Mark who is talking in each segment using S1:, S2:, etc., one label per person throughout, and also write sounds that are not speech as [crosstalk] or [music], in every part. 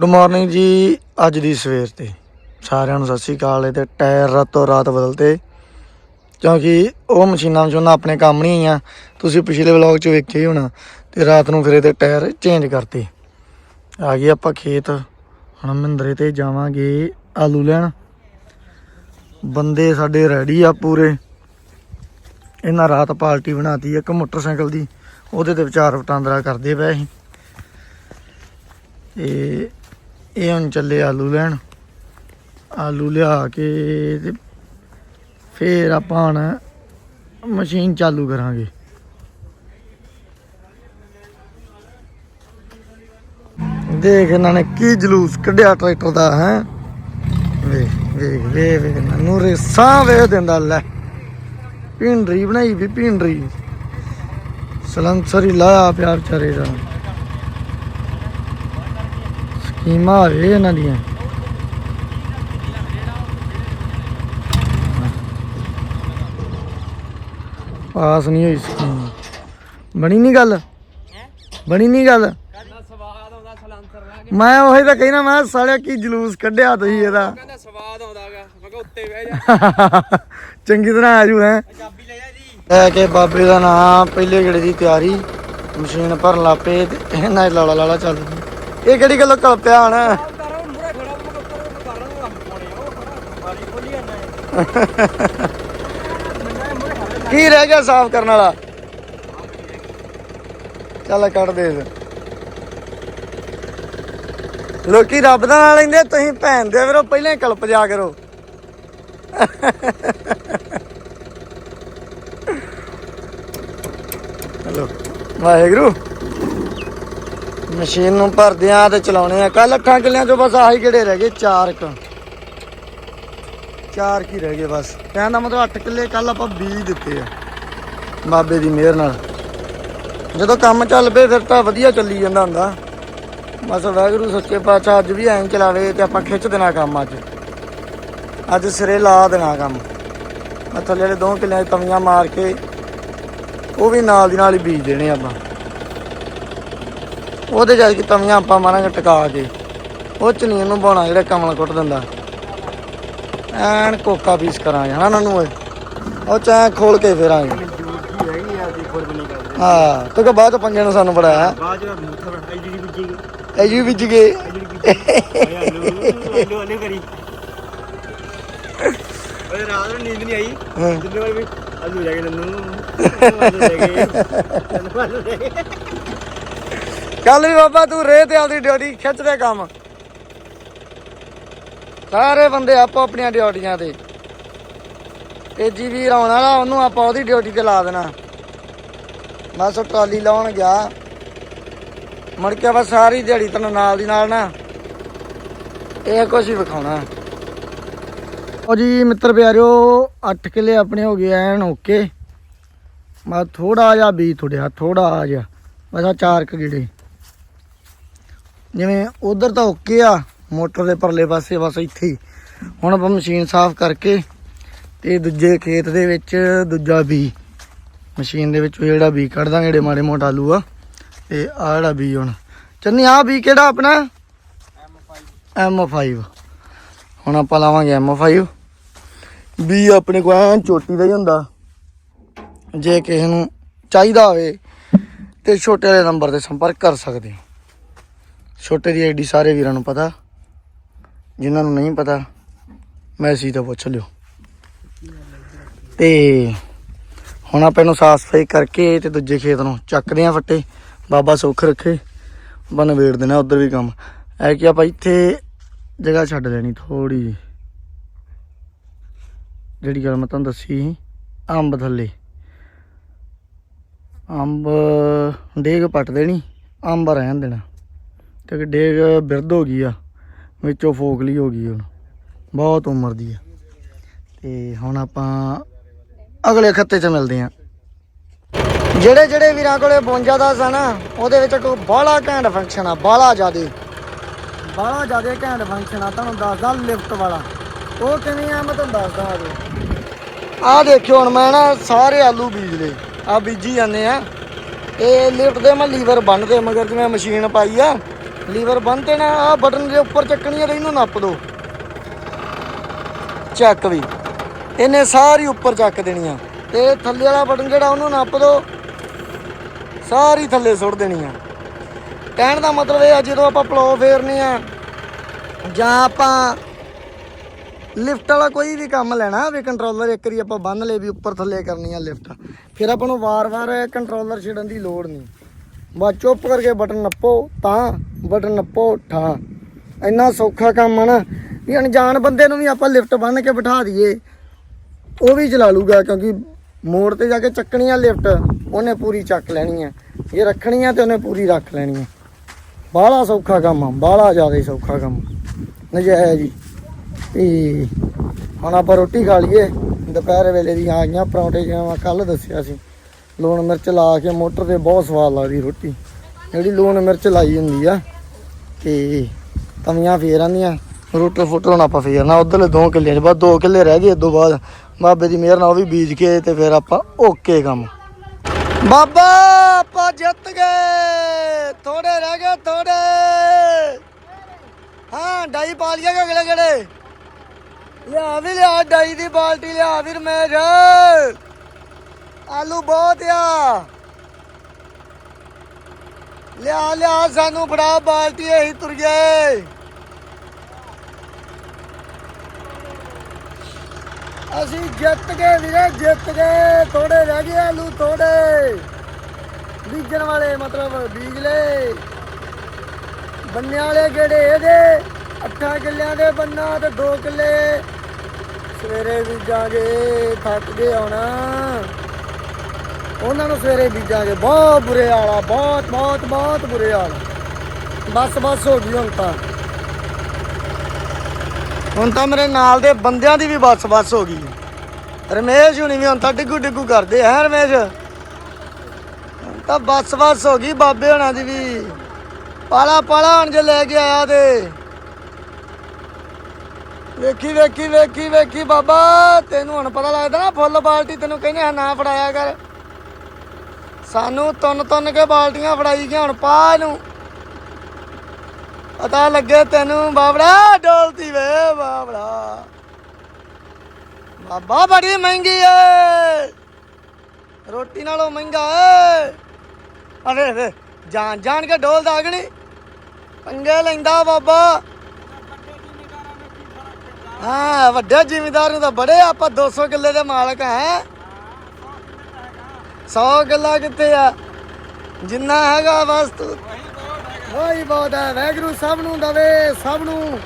S1: Good morning ਜੀ, ਅੱਜ ਦੀ ਸਵੇਰ ਤੇ। ਸਾਰਿਆਂ ਨੂੰ ਸਤਿ ਸ੍ਰੀ ਅਕਾਲ। ਇਹ ਤੇ ਟਾਇਰ ਰਾਤੋਂ ਰਾਤ ਬਦਲਤੇ। ਕਿਉਂਕਿ ਉਹ ਮਸ਼ੀਨਾਂ ਮਸ਼ੀਨਾਂ ਆਪਣੇ ਕੰਮ ਨਹੀਂ ਆਈਆਂ। ਤੁਸੀਂ ਪਿਛਲੇ ਵਲੌਗ 'ਚ ਵੇਖਿਆ ਹੀ ਹੋਣਾ ਤੇ ਰਾਤ ਨੂੰ ਫਿਰ ਇਹਦੇ ਟਾਇਰ ਚੇਂਜ ਕਰਤੇ। ਆ ਗਏ ਆਪਾਂ ਖੇਤ। ਹੁਣ ਮਹਿੰਦਰੇ ਤੇ ਜਾਵਾਂਗੇ ਆਲੂ ਲੈਣ। ਬੰਦੇ ਸਾਡੇ ਰੈਡੀ ਆ ਪੂਰੇ। ਇਹਨਾਂ ਰਾਤ ਪਾਰਟੀ ਬਣਾਤੀ ਇੱਕ ਮੋਟਰਸਾਈਕਲ ਦੀ। ਉਹਦੇ ਤੇ ਵਿਚਾਰ ਵਟਾਂਦਰਾ ਕਰਦੇ ਪਏ ਸੀ। ਤੇ ਇਹ ਹੁਣ ਚੱਲੇ ਆਲੂ ਲੈਣ। ਆਲੂ ਲਿਆ ਕੇ ਤੇ ਫੇਰ ਆਪਾਂ ਹੁਣ ਮਸ਼ੀਨ ਚਾਲੂ ਕਰਾਂਗੇ। ਦੇਖ ਇਹਨਾਂ ਨੇ ਕੀ ਜਲੂਸ ਕੱਢਿਆ ਟਰੈਕਟਰ ਦਾ, ਹੈ? ਵੇਖ ਵੇਖ ਵੇਖ ਵੇਖ ਨੂੰ ਰੇਸਾਂ ਵੇ ਦਿੰਦਾ, ਲੈ। ਪਿੰਡਰੀ ਬਣਾਈ ਵੀ ਪਿੰਡਰੀ ਸਲੰਸਰ ਹੀ ਲਾਇਆ ਪਿਆ ਵਿਚਾਰੇ ਦਾ। ਸਕੀਮਾਂ ਵੇ ਇਹਨਾਂ ਦੀਆਂ। ਪਾਸ ਨਹੀਂ ਹੋਈ ਸਕੀਮ। ਬਣੀ ਨਹੀਂ ਗੱਲ? ਬਣੀ ਨਹੀਂ ਗੱਲ?
S2: ਸਵਾਦ ਆਉਂਦਾ ਸਲੰਸਰ ਲਾ ਕੇ
S1: ਮੈਂ ਉਹੀ ਤਾਂ ਕਹਿਣਾ ਮੈਂ ਕਿਹਾ ਸਾਲਿਆ ਕੀ ਜਲੂਸ ਕੱਢਿਆ ਤੁਸੀਂ ਇਹਦਾ।
S2: ਕਹਿੰਦਾ ਸਵਾਦ ਆਉਂਦਾਗਾ ਮੈਂ ਕਿਹਾ ਉੱਤੇ ਬਹਿ ਜਾ। [laughs]
S1: ਚੰਗੀ ਤਰ੍ਹਾਂ ਆਜੂ ਹੈ।
S2: ਚਾਬੀ ਲੈ ਜਾ ਜੀ।
S1: ਲੈ ਕੇ ਬਾਬੇ ਦਾ ਨਾਮ ਪਹਿਲੇ ਗੇੜੇ ਦੀ ਤਿਆਰੀ ਮਸ਼ੀਨ ਭਰਨ ਲੱਪੇ ਤੇ ਇਹਨਾਂ ਲਾਲਾ ਲਾਲਾ ਚੱਲ। ਇਹ ਕਿਹੜੀ ਗੱਲੋਂ ਕਲਪਿਆ ਹਣ? ਕੀ ਰਹਿ ਗਿਆ ਸਾਫ਼ ਕਰਨ ਵਾਲਾ? ਚੱਲ ਕੱਢ ਦੇ ਲੋਕੀ ਰੱਬ ਦਾ ਨਾਂ ਲੈਂਦੇ ਤੁਸੀਂ ਭੈਣ ਦੇ ਵੀਰੋ, ਪਹਿਲਾਂ ਹੀ ਕਲਪ ਜਾ ਕਰੋ। ਹਲੋ, ਵਾਹਿਗੁਰੂ। ਮਸ਼ੀਨ ਨੂੰ ਭਰਦੇ ਆ ਤੇ ਚਲਾਉਣੇ ਆ। ਕੱਲ ਅੱਠਾਂ ਕਿੱਲਿਆਂ ਚੋਂ ਬਸ ਆਹੀ ਕਿਹੜੇ ਰਹਿ ਗਏ? ਚਾਰ ਕ ਚਾਰ ਕੀ ਰਹਿ ਗਏ ਬਸ। ਕਹਿਣ ਦਾ ਮਤਲਬ 8 ਕਿੱਲੇ ਕੱਲ ਆਪਾਂ ਬੀਜ ਦਿੱਤੇ ਆ, ਬਾਬੇ ਦੀ ਮਿਹਰ ਨਾਲ। ਜਦੋਂ ਕੰਮ ਚੱਲ ਪਏ, ਫਿਰ ਤਾਂ ਵਧੀਆ ਚੱਲੀ ਜਾਂਦਾ ਹੁੰਦਾ। ਬਸ ਵਾਹਿਗੁਰੂ ਸੱਚੇ ਪਾਤਸ਼ਾਹ ਅੱਜ ਵੀ ਐਂ ਚਲਾਵੇ ਤੇ ਆਪਾਂ ਖਿੱਚ ਦੇਣਾ ਕੰਮ ਅੱਜ। ਅੱਜ ਸਿਰੇ ਲਾ ਦੇਣਾ ਕੰਮ। ਮੈਂ ਥੱਲੇ ਵਾਲੇ ਦੋ ਕਿੱਲਿਆਂ 'ਚ ਤਵੀਆਂ ਮਾਰ ਕੇ ਉਹ ਵੀ ਨਾਲ ਦੀ ਨਾਲ ਹੀ ਬੀਜ ਦੇਣੇ ਆਪਾਂ। ਉਹਦੇ ਜਾ ਕੇ ਤਵੀਆਂ ਆਪਾਂ ਮਾਰਾਂਗੇ ਟਿਕਾ ਕੇ। ਉਹ ਚ ਨਹੀਂ ਇਹਨੂੰ ਬਾਉਣਾ ਜਿਹੜਾ ਕਮਲ ਕੁੱਟ ਦਿੰਦਾ। ਐਨ ਕੋਕਾ ਪੀਸ ਕਰਾਂਗੇ ਹਨਾ ਨਾਨੂੰ ਓਏ? ਉਹ ਚਾਹ ਖੋਲ ਕੇ ਫੇਰਾਂਗੇ। ਹਾਂ ਤੂੰ ਕਿ ਬਾਅਦ ਚ ਪੰਜੇ ਨੂੰ ਸਾਨੂੰ ਬੜਾਇਆ
S2: ਬਾਅਦ ਵਿੱਚ ਮੁੱਠਾ ਐ ਜਿਹੜੀ ਵਿੱਜੀ
S1: ਐ ਯੂ ਵਿੱਚ ਗਏ।
S2: ਆਲੂ ਕਰੀ ਓਏ ਰਾਤ ਨੂੰ ਨੀਂਦ ਨਹੀਂ ਆਈ?
S1: ਹਾਂ।
S2: ਜਿੰਨੇ ਵਾਰ ਵੀ ਆਲੂ ਲੈ ਗਏ ਨੰਨੂ। ਲੈ ਗਏ ਨੰਨੂ [laughs] ਗਏ।
S1: ਕੱਲ ਵੀ ਬਾਬਾ, ਤੂੰ ਰੇ ਤੇ ਆਪਦੀ ਡਿਊਟੀ ਖਿੱਚਦੇ ਕੰਮ। ਸਾਰੇ ਬੰਦੇ ਆਪੋ ਆਪਣੀਆਂ ਡਿਊਟੀਆਂ ਤੇ। ਤੇ ਜੀ ਆਉਣ ਵਾਲਾ, ਉਹਨੂੰ ਆਪਾਂ ਉਹਦੀ ਡਿਊਟੀ ਤੇ ਲਾ ਦੇਣਾ। ਬਸ ਉਹ ਟਰਾਲੀ ਲਾਉਣ ਗਿਆ। ਮੁੜ ਕੇ ਬਸ ਸਾਰੀ ਦਿਹਾੜੀ ਤੈਨੂੰ ਨਾਲ ਦੀ ਨਾਲ ਨਾ ਇਹ ਕੁਛ ਹੀ ਵਿਖਾਉਣਾ। ਉਹ ਜੀ ਮਿੱਤਰ ਪਿਆਰਿਓ 8 ਕਿਲੇ ਆਪਣੇ ਹੋ ਗਏ ਐਨ ਓਕੇ। ਮੈਂ ਥੋੜਾ ਜਿਹਾ ਬੀ ਥੋੜਿਆ ਥੋੜਾ ਜਿਹਾ। ਬਸ ਆਹ ਚਾਰ ਕੁ ਗੇੜੇ। ਜਿਵੇਂ ਉਧਰ ਤਾਂ ਓਕੇ ਆ, ਮੋਟਰ ਦੇ ਪਰਲੇ ਪਾਸੇ ਬਸ ਇੱਥੇ ਹੀ। ਹੁਣ ਆਪਾਂ ਮਸ਼ੀਨ ਸਾਫ਼ ਕਰਕੇ ਤੇ ਦੂਜੇ ਖੇਤ ਦੇ ਵਿੱਚ ਦੂਜਾ ਬੀ। ਮਸ਼ੀਨ ਦੇ ਵਿੱਚੋਂ ਜਿਹੜਾ ਬੀ ਕੱਢ ਦਾਂਗੇ, ਜਿਹੜੇ ਮਾੜੇ ਮੋਟਾ ਆਲੂ ਆ। ਤੇ ਆ ਜਿਹੜਾ ਬੀ ਹੁਣ। ਚੰਨੀ ਆ ਬੀ ਕਿਹੜਾ ਆਪਣਾ? M5 ਹੁਣ ਆਪਾਂ ਲਾਵਾਂਗੇ M5 ਬੀ ਆਪਣੇ ਕੋਲ ਐਨ ਚੋਟੀ ਦਾ ਹੀ ਹੁੰਦਾ। ਜੇ ਕਿਸੇ ਨੂੰ ਚਾਹੀਦਾ ਹੋਵੇ ਤੇ ਛੋਟੇ ਵਾਲੇ ਨੰਬਰ ਤੇ ਸੰਪਰਕ ਕਰ ਸਕਦੇ ਹੋ। ਛੋਟੇ ਦੀ ਆਈਡੀ ਸਾਰੇ ਵੀਰਾਂ ਨੂੰ ਪਤਾ। ਜਿਨ੍ਹਾਂ ਨੂੰ ਨਹੀਂ ਪਤਾ ਮੈਸੇਜ ਤਾਂ ਪੁੱਛ ਲਿਓ। ਤੇ ਹੁਣ ਆਪਾਂ ਇਹਨੂੰ ਸਾਫ਼ ਸਫ਼ਾਈ ਕਰਕੇ ਤੇ ਦੂਜੇ ਖੇਤ ਨੂੰ ਚੱਕਦੇ ਆ ਫੱਟੇ। ਬਾਬਾ ਸੁੱਖ ਰੱਖੇ ਆਪਾਂ ਵੇੜ ਦੇਣਾ ਉਧਰ ਵੀ ਕੰਮ। ਐ ਕਿ ਆਪਾਂ ਇੱਥੇ ਜਗ੍ਹਾ ਛੱਡ ਲੈਣੀ ਥੋੜੀ ਜਿਹੀ। ਜਿਹੜੀ ਗੱਲ ਮੈਂ ਤੁਹਾਨੂੰ ਦੱਸੀ ਸੀ, ਅੰਬ ਥੱਲੇ। ਅੰਬ ਡੇਗ ਪੱਟ ਦੇਣੀ ਅੰਬ ਰਹਿਣ ਦੇਣਾ। ਤੇ ਕਿ ਡੇਗ ਬਿਰਧ ਹੋ ਗਈ ਆ, ਵਿੱਚੋਂ ਫੋਕਲੀ ਹੋ ਗਈ ਹੁਣ ਬਹੁਤ ਉਮਰ ਦੀ ਆ। ਤੇ ਹੁਣ ਆਪਾਂ ਅਗਲੇ ਖੱਤੇ 'ਚ ਮਿਲਦੇ ਆ। ਜਿਹੜੇ ਜਿਹੜੇ ਵੀਰਾਂ ਕੋਲੇ 52 ਦਾ ਸਨ ਉਹਦੇ ਵਿੱਚ ਕੋ ਬਾਹਲਾ ਘੈਂਟ ਫੰਕਸ਼ਨ ਆ, ਬਾਹਲਾ ਜ਼ਿਆਦੇ। ਬਾਹਲਾ ਜ਼ਿਆਦੇ ਘੈਂਟ ਫੰਕਸ਼ਨ ਆ, ਤੁਹਾਨੂੰ ਦੱਸਦਾ ਲਿਫਟ ਵਾਲਾ। ਉਹ ਕਿਵੇਂ ਆ, ਮੈਂ ਤੁਹਾਨੂੰ ਦੱਸਦਾ ਆ ਆਹ ਦੇਖਿਓ ਹੁਣ ਮੈਂ ਨਾ ਸਾਰੇ ਆਲੂ ਬੀਜ ਲਏ ਆ ਬੀਜੀ ਜਾਂਦੇ ਆ। ਇਹ ਲਿਫਟ ਦੇ ਮੈਂ ਲੀਵਰ ਬੰਨਦੇ ਮਗਰ ਜਿਵੇਂ ਮਸ਼ੀਨ ਪਾਈ ਆ ਲੀਵਰ ਬੰਨਤੇ ਨਾ ਆ ਬਟਨ ਦੇ ਉੱਪਰ ਚੱਕਣੀ ਹੈ ਤੇ ਇਹਨੂੰ ਨੱਪ ਦੋ। ਚੱਕ ਵੀ। ਇਹਨੇ ਸਾਰੀ ਉੱਪਰ ਚੱਕ ਦੇਣੀ ਆ ਤੇ ਥੱਲੇ ਵਾਲਾ ਬਟਨ ਜਿਹੜਾ, ਉਹਨੂੰ ਨੱਪ ਦੋ। ਸਾਰੀ ਥੱਲੇ ਸੁੱਟ ਦੇਣੀ ਆ ਕਹਿਣ ਦਾ ਮਤਲਬ ਇਹ ਆ, ਜਦੋਂ ਆਪਾਂ ਪਲੋ ਫੇਰਨੇ ਆ, ਜਾਂ ਆਪਾਂ ਲਿਫਟ ਵਾਲਾ ਕੋਈ ਵੀ ਕੰਮ ਲੈਣਾ, ਵੀ ਕੰਟਰੋਲਰ ਇੱਕ ਵਾਰੀ ਆਪਾਂ ਬੰਨ ਲਏ ਵੀ ਉੱਪਰ ਥੱਲੇ ਕਰਨੀ ਆ ਲਿਫਟ। ਫਿਰ ਆਪਾਂ ਨੂੰ ਵਾਰ-ਵਾਰ ਕੰਟਰੋਲਰ ਛੱਡਣ ਦੀ ਲੋੜ ਨਹੀਂ। ਬਸ ਚੁੱਪ ਕਰਕੇ ਬਟਨ ਨੱਪੋ, ਤਾਂ ਬਟਨ ਨੱਪੋ, ਠਾ। ਇੰਨਾ ਸੌਖਾ ਕੰਮ ਆ ਨਾ, ਵੀ ਅਣਜਾਣ ਬੰਦੇ ਨੂੰ ਵੀ ਆਪਾਂ ਲਿਫਟ ਬੰਨ ਕੇ ਬਿਠਾ ਦਈਏ। ਉਹ ਵੀ ਚਲਾ ਲੂਗਾ, ਕਿਉਂਕਿ ਮੋੜ ਤੇ ਜਾ ਕੇ ਚੱਕਣੀ ਆ ਲਿਫਟ, ਉਹਨੇ ਪੂਰੀ ਚੱਕ ਲੈਣੀ ਆ। ਜੇ ਰੱਖਣੀ ਆ ਤੇ ਉਹਨੇ ਪੂਰੀ ਰੱਖ ਲੈਣੀ ਆ। ਬਾਹਲਾ ਸੌਖਾ ਕੰਮ ਆ, ਬਾਹਲਾ ਜ਼ਿਆਦਾ ਸੌਖਾ ਕੰਮ ਨਜਾਇ ਜੀ ਤੇ ਹੁਣ ਆਪਾਂ ਰੋਟੀ ਖਾ ਲਈਏ। ਦੁਪਹਿਰ ਵੇਲੇ ਦੀ ਆਈਆਂ ਪਰੌਂਠੇ ਜਿਵੇਂ ਮੈਂ ਕੱਲ ਦੱਸਿਆ ਸੀ। ਲੂਣ ਮਿਰਚ ਲਾ ਕੇ ਮੋਟਰ ਤੇ ਬਹੁਤ ਸਵਾਦ ਲੱਗਦੀ ਰੋਟੀ। ਜਿਹੜੀ ਲੂਣ ਮਿਰਚ ਲਾਈ ਹੁੰਦੀ ਆ, ਤੇ ਤਵੀਆਂ ਫੇਰ ਆਂਦੀਆਂ ਰੋਟਰ ਫੁੱਟਰ ਹੁਣ ਆਪਾਂ ਫੇਰਨਾ ਉਧਰਲੇ ਦੋ ਕਿੱਲੇ ਚ ਬਾਅਦ ਦੋ ਕਿੱਲੇ ਰਹਿ ਗਏ ਇਦੋਂ ਬਾਅਦ। ਬਾਬੇ ਦੀ ਮਿਹਰ ਨਾਲ ਉਹ ਵੀ ਬੀਜ ਕੇ ਤੇ ਫਿਰ ਆਪਾਂ ਓਕੇ ਕੰਮ। ਬਾਬਾ, ਆਪਾਂ ਜਿੱਤ ਗਏ। ਥੋੜੇ ਰਹਿ ਗਏ ਥੋੜੇ ਹਾਂ, ਡਾਈ ਪਾ ਲਿਆ ਕਿ ਅਗਲੇ ਕਿਹੜੇ? ਲਿਆ ਵੀ ਲਿਆ, ਡਾਈ ਦੀ ਬਾਲਟੀ ਲਿਆ ਵੀਰ ਮੇਰ ਆਲੂ ਬਹੁਤ ਆ। ਲਿਆ ਲਿਆ, ਸਾਨੂੰ ਫੜਾ, ਬਾਲਟੀ ਅਸੀਂ ਤੁਰ ਗਏ। ਅਸੀਂ ਜਿੱਤ ਗਏ ਵੀਰੇ, ਜਿੱਤ ਗਏ। ਥੋੜੇ ਰਹਿ ਗਏ ਆਲੂ ਥੋੜੇ ਬੀਜਣ ਵਾਲੇ, ਮਤਲਬ ਬੀਜ ਲਏ ਬੰਨਿਆਂ ਵਾਲੇ ਕਿਹੜੇ ਇਹਦੇ? ਅੱਠਾਂ ਕਿੱਲਿਆਂ ਦੇ ਬੰਨਾ ਤੇ 2 ਕਿੱਲੇ। ਸਵੇਰੇ ਬੀਜਾਂਗੇ ਥੱਕ ਗਏ ਆਉਣਾ ਉਹਨਾਂ ਨੂੰ ਸਵੇਰੇ ਬੀਜਾਂਗੇ। ਬਹੁਤ ਬੁਰੇ ਹਾਲ ਆ, ਬਹੁਤ ਬਹੁਤ ਬਹੁਤ ਬੁਰੇ ਹਾਲ ਬਸ ਬਸ ਹੋ ਗਈ ਹੁਣ ਤਾਂ। ਹੁਣ ਤਾਂ ਮੇਰੇ ਨਾਲ ਦੇ ਬੰਦਿਆਂ ਦੀ ਵੀ ਬਸ ਬਸ ਹੋ ਗਈ ਰਮੇਸ਼ ਹੁਣੀ ਵੀ ਹੁਣ ਤਾਂ ਡਿੱਗੂ ਡਿੱਗੂ ਕਰਦੇ ਹੈ ਰਮੇਸ਼? ਹੁਣ ਤਾਂ ਬਸ ਬਸ ਹੋ ਗਈ ਬਾਬੇ ਹੋਣਾ ਦੀ ਵੀ। ਪਾਲਾ ਪਾਲਾ ਹੁਣ ਜੇ ਲੈ ਕੇ ਆਇਆ ਤੇ। ਵੇਖੀ ਵੇਖੀ ਵੇਖੀ ਵੇਖੀ ਬਾਬਾ, ਤੈਨੂੰ ਹੁਣ ਪਤਾ ਲੱਗਦਾ ਨਾ, ਫੁੱਲ ਬਾਲਟੀ ਤੈਨੂੰ ਕਹਿੰਦੇ ਆ, ਨਾ ਫੜਾਇਆ ਕਰ। ਸਾਨੂੰ ਤੁੰਨ ਤੁੰਨ ਕੇ ਬਾਲਟੀਆਂ ਫੜਾਈ ਗਿਆ ਹੁਣ ਪਾ ਨੂੰ। ਪਤਾ ਲੱਗੇ ਤੈਨੂੰ ਬਾਬੜਾ ਡੋਲਤੀ ਵੇ, ਬਾਬੜਾ। ਬਾਬਾ ਬੜੀ ਮਹਿੰਗੀ ਏ। ਰੋਟੀ ਨਾਲੋਂ ਮਹਿੰਗਾ ਏ। ਅਰੇ ਅਰੇ ਜਾਣ ਜਾਣ ਕੇ ਡੋਲਦਾ ਅਗਣੀ ਪੰਗੇ ਲੈਂਦਾ ਬਾਬਾ। ਹਾਂ, ਵੱਡੇ ਜ਼ਿਮੀਦਾਰ ਨੂੰ ਤਾਂ ਬੜੇ ਆਪਾਂ 200 ਕਿੱਲੇ ਦੇ ਮਾਲਕ ਹੈ। 100 ਕਿੱਲਾ ਕਿੱਥੇ ਆ ਜਿੰਨਾ ਹੈਗਾ ਬਸ ਤੂੰ। ਵਾਹੀ ਬਹੁਤ ਹੈ ਵੈਗਰੂ ਸਭ ਨੂੰ ਦਵੇ ਸਭ ਨੂੰ।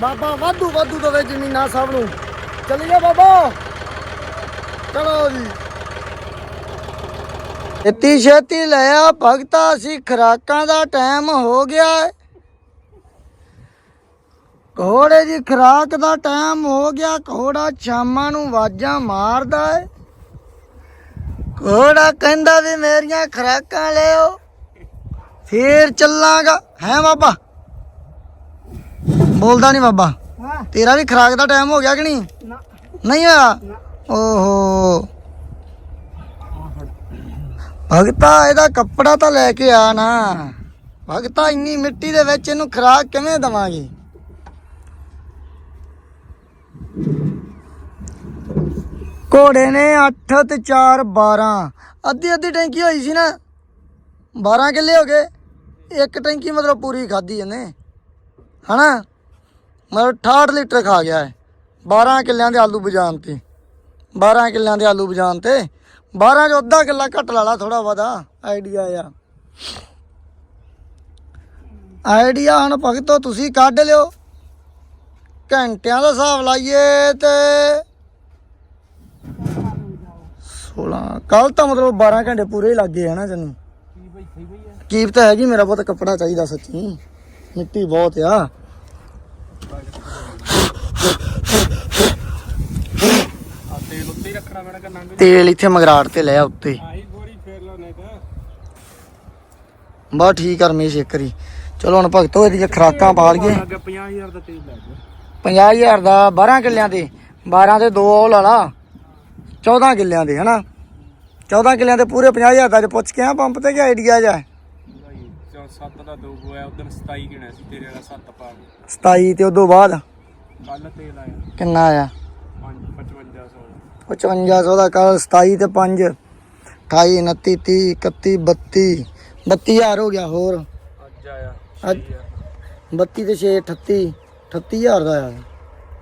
S1: ਬਾਬਾ ਵਾਧੂ ਵਾਧੂ ਦਵੇ ਜ਼ਮੀਨਾਂ ਸਭ ਨੂੰ। ਚੱਲੀਏ ਬਾਬਾ। ਚਲੋ ਜੀ। ਛੇਤੀ ਛੇਤੀ ਲੈ ਆ ਭਗਤਾ ਅਸੀਂ ਖਰਾਕਾਂ ਦਾ ਟਾਈਮ ਹੋ ਗਿਆ ਘੋੜੇ ਦੀ ਖਰਾਕ ਦਾ ਟਾਈਮ ਹੋ ਗਿਆ ਘੋੜਾ ਸ਼ਾਮਾਂ ਨੂੰ ਆਵਾਜ਼ਾਂ ਮਾਰਦਾ ਹੈ। ਘੋੜਾ ਕਹਿੰਦਾ ਵੀ ਮੇਰੀਆਂ ਖਰਾਕਾਂ ਲਿਓ ਫੇਰ ਚੱਲਾਂਗਾ। ਹੈ ਬਾਬਾ? ਬੋਲਦਾ ਨਹੀਂ ਬਾਬਾ।
S2: ਹਾਂ
S1: ਤੇਰਾ ਵੀ ਖਰਾਕ ਦਾ ਟਾਈਮ ਹੋ ਗਿਆ ਕਿ ਨਹੀਂ?
S2: ਨਾ।
S1: ਨਹੀਂ ਹੋਇਆ? ਓਹੋ। ਭਗਤਾ ਇਹਦਾ ਕੱਪੜਾ ਤਾਂ ਲੈ ਕੇ ਆ ਨਾ। ਭਗਤਾ ਇੰਨੀ ਮਿੱਟੀ ਦੇ ਵਿੱਚ ਇਹਨੂੰ ਖਰਾਕ ਕਿਵੇਂ ਦਵਾਂਗੇ? ਘੋੜੇ ਨੇ 8 ਤੇ 4 12 ਅੱਧੀ ਅੱਧੀ ਟੈਂਕੀ ਹੋਈ ਸੀ ਨਾ। 12 ਕਿੱਲੇ ਹੋ ਗਏ। ਇੱਕ ਟੈਂਕੀ ਮਤਲਬ ਪੂਰੀ ਖਾਧੀ ਇਹਨੇ। ਹਨਾ? ਮਤਲਬ 68 ਲੀਟਰ ਖਾ ਗਿਆ ਹੈ 12 ਕਿੱਲਿਆਂ ਦੇ ਆਲੂ ਬਜਾਨ ਤੇ। 12 ਕਿੱਲਿਆਂ ਦੇ ਆਲੂ ਬਜਾਨ ਤੇ। 12 ਚ ਅੱਧਾ ਕਿੱਲਾ ਘੱਟ ਲਾ ਲਾ ਥੋੜਾ ਬਹੁਤਾ। ਆਈਡੀਆ ਆ। ਆਈਡੀਆ ਹੁਣ ਭਗਤੋ ਤੁਸੀਂ ਕੱਢ ਲਿਓ। ਘੰਟਿਆਂ ਦਾ ਹਿਸਾਬ ਲਾਈਏ ਤੇ 16 ਕੱਲ ਤਾਂ ਮਤਲਬ 12 ਘੰਟੇ ਪੂਰੇ ਹੀ ਲੱਗ ਹਨਾ ਤੈਨੂੰ।
S2: ਕੀ ਬਈ ਸਹੀ ਬਈ ਆ
S1: ਕੀਪ ਤਾਂ ਹੈਗੀ ਮੇਰਾ ਬਹੁਤ ਕੱਪੜਾ ਚਾਹੀਦਾ ਸੱਚੀ। ਮਿੱਟੀ ਬਹੁਤ ਆ।
S2: ਤੇਲ ਉੱਤੇ ਹੀ ਰੱਖਣਾ ਮੈਨਾਂ ਕਿ ਨੰਗ
S1: ਤੇਲ ਇੱਥੇ ਮਗਰਾੜ ਤੇ ਲੈ ਆ ਉੱਤੇ।
S2: ਆਹੀ ਗੋਰੀ ਫੇਰ ਲਾ ਨਹੀਂ ਤਾਂ
S1: ਬਸ ਠੀਕ ਆ ਰਮੇਸ਼ ਇੱਕ ਵਾਰੀ। ਚਲੋ ਹੁਣ ਭਗਤੋ ਇਹਦੀਆਂ ਖਰਾਕਾਂ ਪਾ ਲਈਏ।
S2: ਲੱਗਾ 50000 ਦਾ ਤੇਲ ਲੱਗ ਗਿਆ
S1: 50000 ਦਾ 12 ਕਿੱਲਿਆਂ ਦੇ 12 ਦੇ ਦੋ ਉਹ ਲਾ ਲਾ। 14 ਕਿੱਲਿਆਂ ਦੇ ਹਨਾ? 14 ਕਿੱਲਿਆਂ ਦੇ ਪੂਰੇ 50000 ਦਾ ਜੇ ਪੁੱਛ ਕੇ ਆ ਪੰਪ ਤੇ ਕੀ ਆਈਡੀਆ ਜਾ
S2: 7 ਦਾ ਦੋ ਹੋਇਆ ਉਦੋਂ 27 ਗਿਣਿਆ ਸੀ ਤੇਰੇ ਵਾਲਾ 7 ਪਾ ਕੇ।
S1: 27 ਤੇ ਉਦੋਂ ਬਾਅਦ?
S2: ਕੱਲ ਤੇਲ ਆਇਆ।
S1: ਕਿੰਨਾ ਆਇਆ?
S2: 5 5500
S1: 5500 ਦਾ। ਕੱਲ 27 ਤੇ 5 28 29 30 31 32 32000 ਹੋ ਗਿਆ ਹੋਰ।
S2: ਅੱਜ ਆਇਆ
S1: ਅੱਜ- 32 ਤੇ 6 38 38000 ਦਾ ਆਇਆ।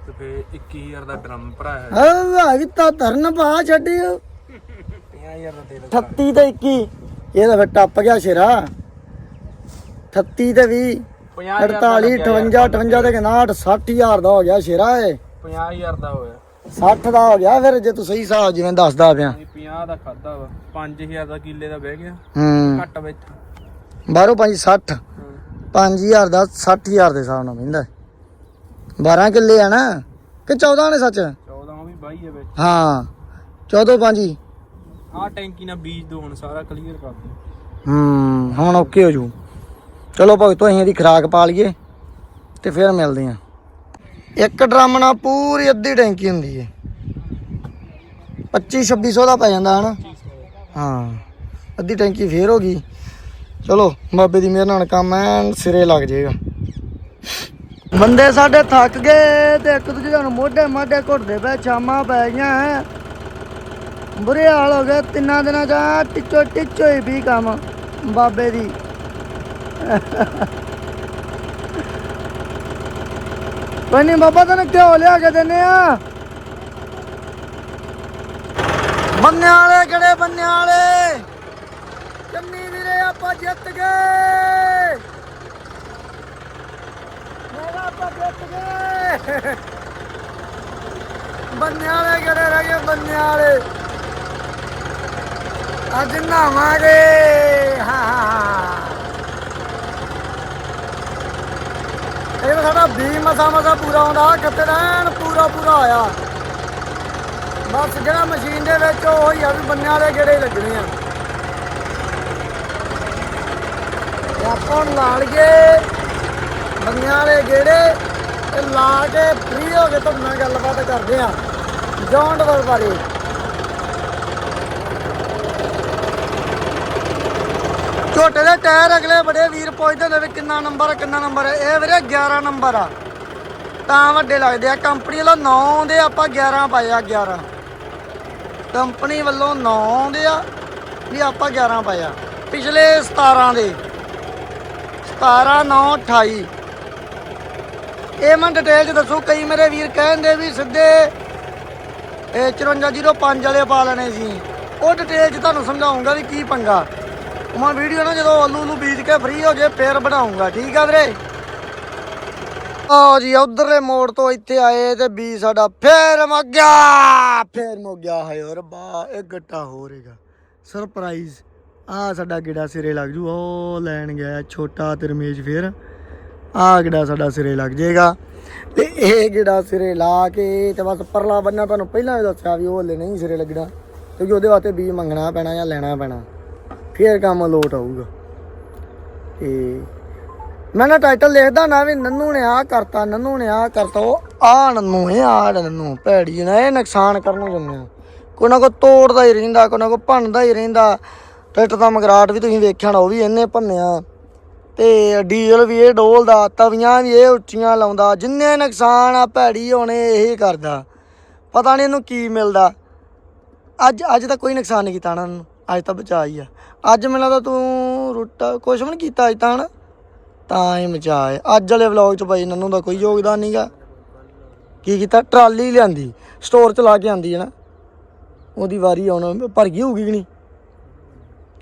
S2: ਤੇ ਫੇ 21000 ਦਾ ਡਰਮ ਭਰਾਇਆ
S1: ਆ ਆ ਤਾਂ ਧਰਨ ਪਾ ਛੱਡਿਓ।
S2: 50000 ਦਾ ਤੇਲ
S1: 38 ਤੇ 21 ਇਹ ਤਾਂ ਫਿਰ ਟੱਪ ਗਿਆ ਸ਼ੇਰਾ। 38 ਤੇ 20 48 58 58 ਤੇ 59 60000 ਦਾ ਹੋ ਗਿਆ ਸ਼ੇਰਾ ਏ
S2: 50000 ਦਾ ਹੋਇਆ।
S1: 60 ਦਾ ਹੋ ਗਿਆ ਫਿਰ ਜੇ ਤੂੰ ਸਹੀ ਹਿਸਾਬ ਜਿਵੇਂ ਦੱਸਦਾ ਪਿਆ।
S2: ਇਹ 50 ਦਾ ਖਾਦਾ ਵਾ। 5000 ਦਾ ਕਿੱਲੇ ਦਾ ਬਹਿ ਗਿਆ।
S1: ਹੂੰ।
S2: ਘੱਟ ਵਿੱਚ
S1: ਬਾਹਰੋਂ 5 60 5000 ਦਾ 60000 ਦੇ ਹਿਸਾਬ ਨਾਲ ਪੈਂਦਾ 12 ਕਿੱਲੇ ਆ ਨਾ? ਕਿ 14 ਨੇ ਸੱਚ?
S2: 14 ਵੀ ਬਾਈ ਹੈ ਵਿੱਚ।
S1: ਹਾਂ 14 5
S2: ਆਹ ਟੈਂਕੀ ਨਾਲ ਬੀਜ ਦੋ ਹੁਣ ਸਾਰਾ ਕਲੀਅਰ ਕਰ ਦੇ
S1: ਹੂੰ ਹੁਣ ਓਕੇ ਹੋ ਜੂ। ਚਲੋ ਭਗਤੋ ਅਸੀਂ ਇਹਦੀ ਖਰਾਕ ਪਾ ਲਈਏ ਤੇ ਫਿਰ ਮਿਲਦੇ ਆ ਇੱਕ ਡਰਮ ਨਾਲ ਪੂਰੀ ਅੱਧੀ ਟੈਂਕੀ ਹੁੰਦੀ ਹੈ 25 2600 ਦਾ ਪੈ ਜਾਂਦਾ ਹਨਾ? ਹਾਂ ਅੱਧੀ ਟੈਂਕੀ ਫੇਰ ਹੋ ਗਈ। ਚਲੋ ਬਾਬੇ ਦੀ ਮਿਹਰ ਨਾਲ ਕੰਮ ਐਨ ਸਿਰੇ ਲੱਗ ਜਾਏਗਾ। ਬੰਦੇ ਸਾਡੇ ਥੱਕ ਗਏ ਤੇ ਇੱਕ ਦੂਜੇ ਨੂੰ ਮੋਢੇ ਮਾਢੇ ਘੁੱਟਦੇ ਪਏ ਸ਼ਾਮਾਂ ਪੈ ਗਈਆਂ ਬੁਰੇ ਹਾਲ ਹੋ ਗਏ, ਤਿੰਨਾਂ ਦਿਨਾਂ ਚ ਟਿੱਚੋ ਟਿੱਚੋ ਹੀ ਵੀ ਕੰਮ, ਬਾਬੇ ਦੀ। ਕੋਈ ਨਹੀਂ ਬਾਬਾ, ਤੈਨੂੰ ਘਿਓ ਲਿਆ ਕੇ ਦਿੰਨੇ ਆ। ਬੰਨੇ ਵਾਲੇ ਕਿਹੜੇ ਬੰਨੇ ਵਾਲੇ? ਚੰਨੀ ਵੀਰੇ, ਆਪਾਂ ਜਿੱਤ ਗਏ ਮੇਰਾ ਆਪਾਂ ਜਿੱਤ ਗਏ। ਬੰਨੇ ਵਾਲੇ ਕਿਹੜੇ ਰਹਿ ਗਏ ਬੰਨੇ ਵਾਲੇ ਅੱਜ ਨਹਾਵਾਂਗੇ। ਹਾਂ ਹਾਂ ਇਹ ਸਾਡਾ ਵੀ ਮਸਾ ਮਸਾ ਪੂਰਾ ਆਉਂਦਾ। ਕਿਤੇ ਰਹਿਣ? ਪੂਰਾ ਪੂਰਾ ਆਇਆ। ਬਸ ਜਿਹੜਾ ਮਸ਼ੀਨ ਦੇ ਵਿੱਚ ਉਹ ਹੀ ਆ ਵੀ ਬੰਨਿਆਂ ਵਾਲੇ ਗੇੜੇ ਲੱਗਣੇ ਆ। ਆਪਾਂ ਹੁਣ ਲਾ ਵਾਲੇ ਗੇੜੇ ਤੇ ਲਾ ਕੇ ਫ੍ਰੀ ਹੋ ਕੇ ਤੁਹਾਡੇ ਨਾਲ ਗੱਲਬਾਤ ਕਰਦੇ ਆ ਜੌਂਡਵਰ ਬਾਰੇ। ਝੋਟੇ ਦੇ ਟਾਇਰ ਅਗਲੇ ਬੜੇ ਵੀਰ ਪੁੱਛਦੇ ਨੇ ਵੀ ਕਿੰਨਾ ਨੰਬਰ ਆ, ਕਿੰਨਾ ਨੰਬਰ ਹੈ ਇਹ ਵੀਰੇ 11 ਨੰਬਰ ਆ। ਤਾਂ ਵੱਡੇ ਲੱਗਦੇ ਆ। ਕੰਪਨੀ ਵੱਲੋਂ 9 ਦੇ ਆਪਾਂ 11 ਪਾਇਆ ਆ 11 ਕੰਪਨੀ ਵੱਲੋਂ 9 ਦੇ ਆ, ਵੀ ਆਪਾਂ 11 ਪਾਇਆ ਪਿਛਲੇ 17 ਦੇ। 17 9 28 ਇਹ ਮੈਂ ਡਿਟੇਲ ਚ ਦੱਸੂ, ਕਈ ਮੇਰੇ ਵੀਰ ਕਹਿੰਦੇ ਵੀ ਸਿੱਧੇ 5405 ਵਾਲੇ ਪਾ ਲੈਣੇ ਸੀ। ਉਹ ਡਿਟੇਲ ਚ ਤੁਹਾਨੂੰ ਸਮਝਾਉਂਗਾ ਵੀ ਕੀ ਪੰਗਾ। ਮੈਂ ਵੀਡੀਓ ਨਾ ਜਦੋਂ ਆਲੂ ਨੂੰ ਬੀਜ ਕੇ ਫ੍ਰੀ ਹੋ ਜੇ, ਫੇਰ ਬਣਾਉਂਗਾ, ਠੀਕ ਆ ਵੀਰੇ? ਆਓ ਜੀ ਉਧਰਲੇ ਮੋੜ ਤੋਂ ਇੱਥੇ ਆਏ ਤੇ ਬੀ ਸਾਡਾ ਫੇਰ ਮੁੱਕ ਗਿਆ। ਫੇਰ ਮੁੱਕ ਗਿਆ, ਹਾਏ ਰੱਬਾ ਇੱਕ ਗੱਟਾ ਹੋ ਰਹੇਗਾ ਸਰਪ੍ਰਾਈਜ਼ ਆ ਸਾਡਾ ਗਿੜਾ ਸਿਰੇ ਲੱਗ ਜੂ। ਉਹ ਲੈਣ ਗਿਆ, ਛੋਟਾ ਤੇ ਰਮੇਸ਼ ਫੇਰ। ਆਹ ਗੇੜਾ ਸਾਡਾ ਸਿਰੇ ਲੱਗ ਜਾਏਗਾ ਤੇ ਇਹ ਗੇੜਾ ਸਿਰੇ ਲਾ ਕੇ ਤੇ ਬਸ ਪਰਲਾ ਬੰਨਾ ਤੁਹਾਨੂੰ ਪਹਿਲਾਂ ਵੀ ਦੱਸਿਆ ਵੀ ਉਹ ਹਲੇ ਨਹੀਂ ਸਿਰੇ ਲੱਗਣਾ। ਕਿਉਂਕਿ ਉਹਦੇ ਵਾਸਤੇ ਬੀਜ ਮੰਗਣਾ ਪੈਣਾ ਜਾਂ ਲੈਣਾ ਪੈਣਾ। ਫੇਰ ਕੰਮ ਲੋਟ ਆਊਗਾ। ਤੇ ਮੈਂ ਨਾ ਟਾਈਟਲ ਲਿਖਦਾ ਨਾ ਵੀ ਨੰਨੂ ਨੇ ਆ ਕਰਤਾ, ਨੰਨੂ ਨੇ ਆ ਕਰਤਾ, ਉਹ ਆ ਨੰਨੂ, ਇਹ ਆ ਨੰਨੂ, ਭੈੜੀ ਨਾ, ਇਹ ਨੁਕਸਾਨ ਕਰਨ ਨੂੰ ਜੰਮਿਆ ਕੋਈ ਨਾ ਕੋਈ ਤੋੜਦਾ ਹੀ ਰਹਿੰਦਾ, ਕੋਈ ਨਾ ਕੋਈ ਭੰਨਦਾ ਹੀ ਰਹਿੰਦਾ। ਟਰੈਕਟਰ ਦਾ ਮਗਰਾਟ ਵੀ ਤੁਸੀਂ ਵੇਖਿਆ ਨਾ ਉਹ ਵੀ ਇਹਨੇ ਭੰਨਿਆ। ਤੇ ਡੀਜ਼ਲ ਵੀ ਇਹ ਡੋਲਦਾ, ਤਵੀਆਂ ਵੀ ਇਹ ਉੱਚੀਆਂ ਲਾਉਂਦਾ, ਜਿੰਨੇ ਨੁਕਸਾਨ ਆ ਭੈੜੀ ਹੋਣੇ ਇਹ ਕਰਦਾ। ਪਤਾ ਨਹੀਂ ਇਹਨੂੰ ਕੀ ਮਿਲਦਾ। ਅੱਜ ਅੱਜ ਤਾਂ ਕੋਈ ਨੁਕਸਾਨ ਨਹੀਂ ਕੀਤਾ ਨਾ ਇਹਨੂੰ, ਅੱਜ ਤਾਂ ਬਚਾ ਹੀ ਆ। ਅੱਜ ਮੈਨੂੰ ਲੱਗਦਾ ਤੂੰ ਰੁੱਟਾ, ਕੁਛ ਵੀ ਨਹੀਂ ਕੀਤਾ ਅੱਜ ਤਾਂ ਹਨਾ? ਤਾਂ ਹੀ ਮਚਾਏ ਅੱਜ ਵਾਲੇ ਵਲੌਗ ਚ ਭਾਈ ਨੰਨੂ ਦਾ ਕੋਈ ਯੋਗਦਾਨ ਨਹੀਂਗਾ ਕੀ ਕੀਤਾ? ਟਰਾਲੀ ਲਿਆਂਦੀ ਸਟੋਰ ਚ ਲਾ ਕੇ ਆਂਦੀ ਹੈ ਨਾ। ਉਹਦੀ ਵਾਰੀ ਆਉਣ, ਭਰ ਗਈ ਹੋਊਗੀ ਕਿ ਨਹੀਂ?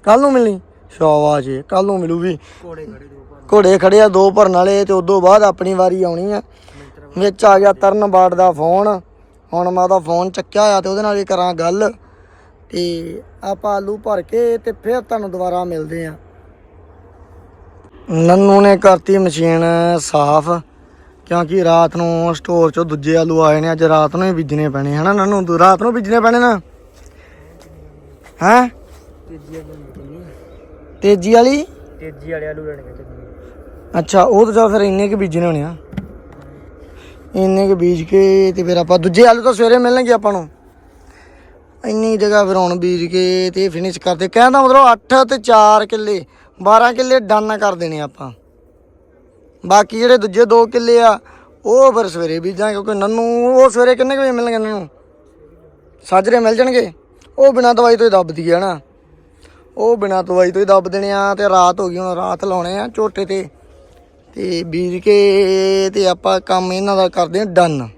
S1: ਕੱਲ ਨੂੰ ਮਿਲਣੀ। ਸ਼ਾਬਾਸ਼ ਏ ਕੱਲ ਨੂੰ
S2: ਖੜੇ ਦੋ ਪਰ
S1: ਘੋੜੇ ਖੜੇ ਆ ਦੋ ਭਰਨ ਵਾਲੇ ਤੇ ਉਦੋਂ ਬਾਅਦ ਆਪਣੀ ਵਾਰੀ ਆਉਣੀ ਆ। ਵਿੱਚ ਆ ਗਿਆ ਤਰਨ ਬਾੜ ਦਾ ਫੋਨ। ਹੁਣ ਮੈਂ ਉਹਦਾ ਫੋਨ ਚੱਕਿਆ ਆ ਤੇ ਉਹਦੇ ਨਾਲ ਵੀ ਕਰਾਂ ਗੱਲ। ਤੇ ਆਪਾਂ ਆਲੂ ਭਰ ਕੇ ਤੇ ਫਿਰ ਤੁਹਾਨੂੰ ਦੁਬਾਰਾ ਮਿਲਦੇ ਆ। ਨੰਨੂ ਨੇ ਕਰਤੀ ਮਸ਼ੀਨ ਸਾਫ਼ ਕਿਉਂਕਿ ਰਾਤ ਨੂੰ ਸਟੋਰ ਚੋਂ ਦੂਜੇ ਆਲੂ ਆਏ ਨੇ ਅੱਜ ਰਾਤ ਨੂੰ ਹੀ ਬੀਜਣੇ ਪੈਣੇ ਹਨਾ ਨੰਨੂ? ਰਾਤ ਨੂੰ ਬੀਜਣੇ ਪੈਣੇ ਨਾ? ਹੈਂ? ਤੇਜੀ ਵਾਲੀ?
S2: ਤੇਜ਼ੀ ਵਾਲੀ ਆਲੂ ਲੈਣੇ ਚਾਹੀਦੇ
S1: ਅੱਛਾ ਉਹ ਤਾਂ ਚੱਲ ਫਿਰ ਇੰਨੇ ਕੁ ਬੀਜਣੇ ਹੋਣੇ ਆ। ਇੰਨੇ ਕੁ ਬੀਜ ਕੇ ਤੇ ਫਿਰ ਆਪਾਂ ਦੂਜੇ ਆਲੂ ਤਾਂ ਸਵੇਰੇ ਮਿਲਣਗੇ ਆਪਾਂ ਨੂੰ। ਇੰਨੀ ਜਗ੍ਹਾ ਫਿਰ ਹੁਣ ਬੀਜ ਕੇ ਤੇ ਫਿਨਿਸ਼ ਕਰਦੇ। ਕਹਿੰਦਾ ਮਤਲਬ 8 ਤੇ 4 ਕਿੱਲੇ 12 ਕਿੱਲੇ ਡਨ ਕਰ ਦੇਣੇ ਆਪਾਂ। ਬਾਕੀ ਜਿਹੜੇ ਦੂਜੇ 2 ਕਿੱਲੇ ਆ ਉਹ ਫਿਰ ਸਵੇਰੇ ਬੀਜਾਂਗੇ ਕਿਉਂਕਿ ਨੰਨੂ ਉਹ ਸਵੇਰੇ ਕਿੰਨੇ ਕੁ ਵਜੇ ਮਿਲਣਗੇ ਨੰਨੂ? ਸਾਜਰੇ ਮਿਲ ਜਾਣਗੇ। ਉਹ ਬਿਨਾਂ ਦਵਾਈ ਤੋਂ ਹੀ ਦੱਬਦੀ ਆ ਨਾ। ਉਹ ਬਿਨਾਂ ਦਵਾਈ ਤੋਂ ਹੀ ਦੱਬ ਦੇਣੇ ਆ ਤੇ ਰਾਤ ਹੋ ਗਈ, ਹੁਣ ਰਾਤ ਲਾਉਣੇ ਆ ਝੋਟੇ ਤੇ। ਤੇ ਬੀਜ ਕੇ ਤੇ ਆਪਾਂ ਕੰਮ ਇਹਨਾਂ ਦਾ ਕਰਦੇ ਆ ਡਨ।